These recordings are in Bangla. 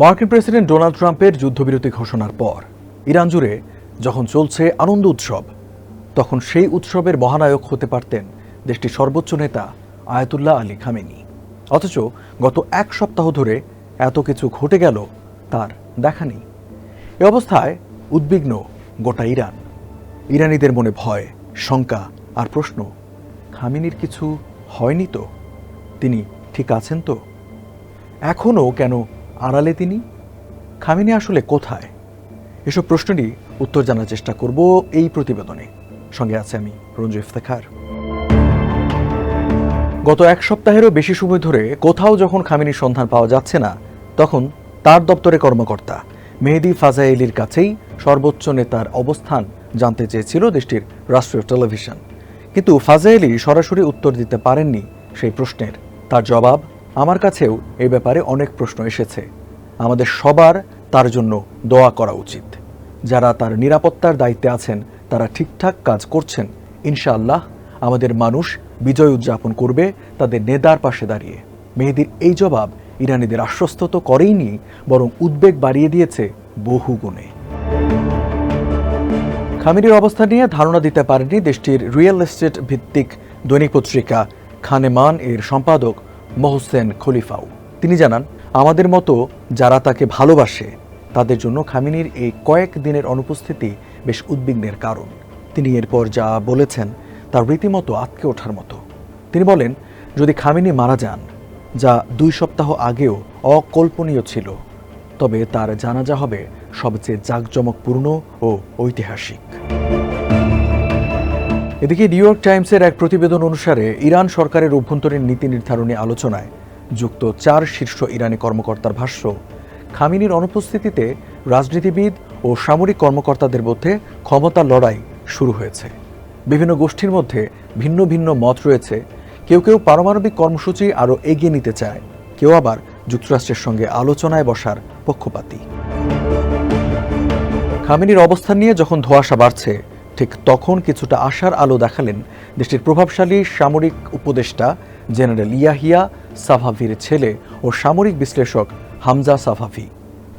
মার্কিন প্রেসিডেন্ট ডোনাল্ড ট্রাম্পের যুদ্ধবিরতি ঘোষণার পর ইরান জুড়ে যখন চলছে আনন্দ উৎসব, তখন সেই উৎসবের মহানায়ক হতে পারতেন দেশটির সর্বোচ্চ নেতা আয়াতুল্লাহ আলী খামেনি। অথচ গত এক সপ্তাহ ধরে এত কিছু ঘটে গেল তার দেখা নেই। এ অবস্থায় উদ্বিগ্ন গোটা ইরান। ইরানিদের মনে ভয়, শঙ্কা আর প্রশ্ন, খামিনির কিছু হয়নি তো? তিনি ঠিক আছেন তো? এখনও কেন আড়ালে তিনি? খামিনি আসলে কোথায়? এসব প্রশ্নেরই উত্তর জানার চেষ্টা করব এই প্রতিবেদনে। সঙ্গে আছে আমি, রঞ্জু ইফতেখার। গত এক সপ্তাহেরও বেশি সময় ধরে কোথাও যখন খামিনির সন্ধান পাওয়া যাচ্ছে না, তখন তার দপ্তরে কর্মকর্তা মেহেদি ফাজাইলির কাছেই সর্বোচ্চ নেতার অবস্থান জানতে চেয়েছিল দেশটির রাষ্ট্রীয় টেলিভিশন। কিন্তু ফাজাইলি সরাসরি উত্তর দিতে পারেননি সেই প্রশ্নের। তার জবাব আমার কাছেও এ ব্যাপারে অনেক প্রশ্ন এসেছে। আমাদের সবার তার জন্য দোয়া করা উচিত। যারা তার নিরাপত্তার দায়িত্বে আছেন, তারা ঠিকঠাক কাজ করছেন। ইনশাআল্লাহ আমাদের মানুষ বিজয় উদযাপন করবে তাদের নেদার পাশে দাঁড়িয়ে। মেহেদির এই জবাব ইরানিদের আশ্বস্ত তো করেইনি, বরং উদ্বেগ বাড়িয়ে দিয়েছে বহু গুণে। খামিনির অবস্থা নিয়ে ধারণা দিতে পারেনি দেশটির রিয়েল এস্টেট ভিত্তিক দৈনিক পত্রিকা খানেমান এর সম্পাদক মোহসেন খলিফাও। তিনি জানান, আমাদের মতো যারা তাকে ভালোবাসে, তাদের জন্য খামিনির এই কয়েক দিনের অনুপস্থিতি বেশ উদ্বিগ্নের কারণ। তিনি এরপর যা বলেছেন, তা রীতিমতো আটকে ওঠার মতো। তিনি বলেন, যদি খামিনি মারা যান, যা দুই সপ্তাহ আগেও অকল্পনীয় ছিল, তবে তার জানাজা হবে সবচেয়ে জাঁকজমকপূর্ণ ও ঐতিহাসিক। এদিকে নিউ ইয়র্ক টাইমসের এক প্রতিবেদন অনুসারে, ইরান সরকারের অভ্যন্তরীণ নীতি নির্ধারণী আলোচনায় যুক্ত চার শীর্ষ ইরানি কর্মকর্তার ভাষ্য, খামিনির অনুপস্থিতিতে রাজনীতিবিদ ও সামরিক কর্মকর্তাদের মধ্যে ক্ষমতার লড়াই শুরু হয়েছে। বিভিন্ন গোষ্ঠীর মধ্যে ভিন্ন ভিন্ন মত রয়েছে। কেউ কেউ পারমাণবিক কর্মসূচি আরও এগিয়ে নিতে চায়, কেউ আবার যুক্তরাষ্ট্রের সঙ্গে আলোচনায় বসার পক্ষপাতী। খামিনির অবস্থান নিয়ে যখন ধোঁয়াশা বাড়ছে ঠিক তখন কিছুটা আশার আলো দেখালেন দেশটির প্রভাবশালী সামরিক উপদেষ্টা জেনারেল ইয়াহিয়া সাফাভির ছেলে ও সামরিক বিশ্লেষক হামজা সাফাভি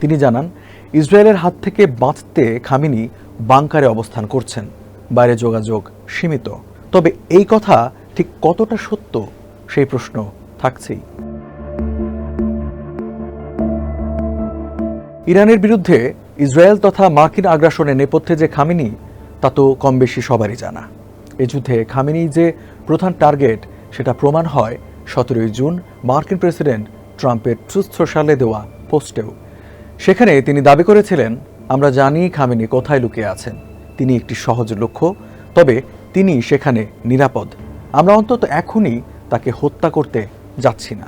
তিনি জানান, ইসরায়েলের হাত থেকে বাঁচতে খামিনি বাংকারে অবস্থান করছেন। বাইরে যোগাযোগ সীমিত। তবে এই কথা ঠিক কতটা সত্য সেই প্রশ্ন থাকছেই। ইরানের বিরুদ্ধে ইসরায়েল তথা মার্কিন আগ্রাসনের নেপথ্যে যে খামিনি তা তো কম বেশি সবারই জানা। এ যুদ্ধে খামিনি যে প্রধান টার্গেট, সেটা প্রমাণ হয় সতেরোই জুন মার্কিন প্রেসিডেন্ট ট্রাম্পের ট্রুথ সোশ্যালে দেওয়া পোস্টেও। সেখানে তিনি দাবি করেছিলেন, আমরা জানি খামেনি কোথায় লুকিয়ে আছেন। তিনি একটি সহজ লক্ষ্য, তবে তিনি সেখানে নিরাপদ। আমরা অন্তত এখনই তাকে হত্যা করতে যাচ্ছি না।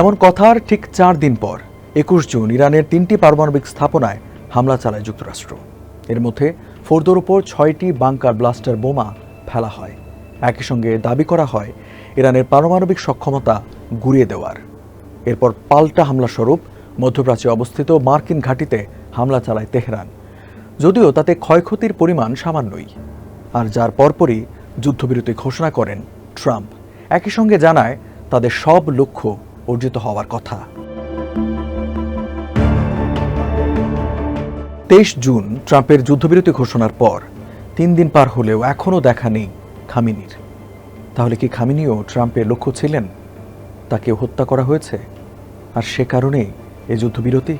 এমন কথার ঠিক চার দিন পর, একুশ জুন ইরানের তিনটি পারমাণবিক স্থাপনায় হামলা চালায় যুক্তরাষ্ট্র। এর মধ্যে ফোর্দোর ওপর ছয়টি বাংকার ব্লাস্টার বোমা ফেলা হয়। একই সঙ্গে দাবি করা হয়, ইরানের পারমাণবিক সক্ষমতা গুড়িয়ে দেওয়ার। এরপর পাল্টা হামলা স্বরূপ মধ্যপ্রাচ্যে অবস্থিত মার্কিন ঘাঁটিতে হামলা চালায় তেহরান। যদিও তাতে ক্ষয়ক্ষতির পরিমাণ সামান্যই। আর যার পরপরই যুদ্ধবিরতি ঘোষণা করেন ট্রাম্প। একই সঙ্গে জানায়, তাদের সব লক্ষ্য অর্জিত হওয়ার কথা। তেইশ জুন ট্রাম্পের যুদ্ধবিরতি ঘোষণার পর তিন দিন পার হলেও এখনও দেখা নেই খামিনির। তাহলে কি খামিনিও ট্রাম্পের লক্ষ্য ছিলেন? তাকে হত্যা করা হয়েছে? আর সে কারণেই এ যুদ্ধবিরতি?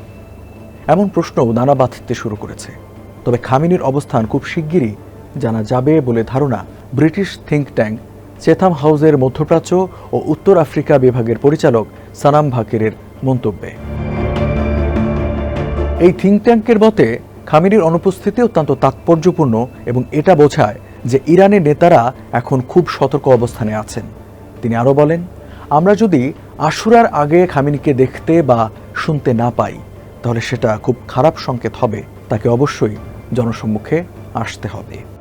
এমন প্রশ্নও নানা বাঁধতে শুরু করেছে। তবে খামিনির অবস্থান খুব শিগগিরই জানা যাবে বলে ধারণা ব্রিটিশ থিঙ্ক ট্যাঙ্ক, চেথাম হাউসের মধ্যপ্রাচ্য ও উত্তর আফ্রিকা বিভাগের পরিচালক সানাম ভাকেরের মন্তব্যে। এই থিঙ্ক ট্যাঙ্কের মতে খামিনির অনুপস্থিতি অত্যন্ত তাৎপর্যপূর্ণ এবং এটা বোঝায় যে ইরানের নেতারা এখন খুব সতর্ক অবস্থানে আছেন। তিনি আরও বলেন, আমরা যদি আশুরার আগে খামিনিকে দেখতে বা শুনতে না পাই, তাহলে সেটা খুব খারাপ সংকেত হবে। তাকে অবশ্যই জনসম্মুখে আসতে হবে।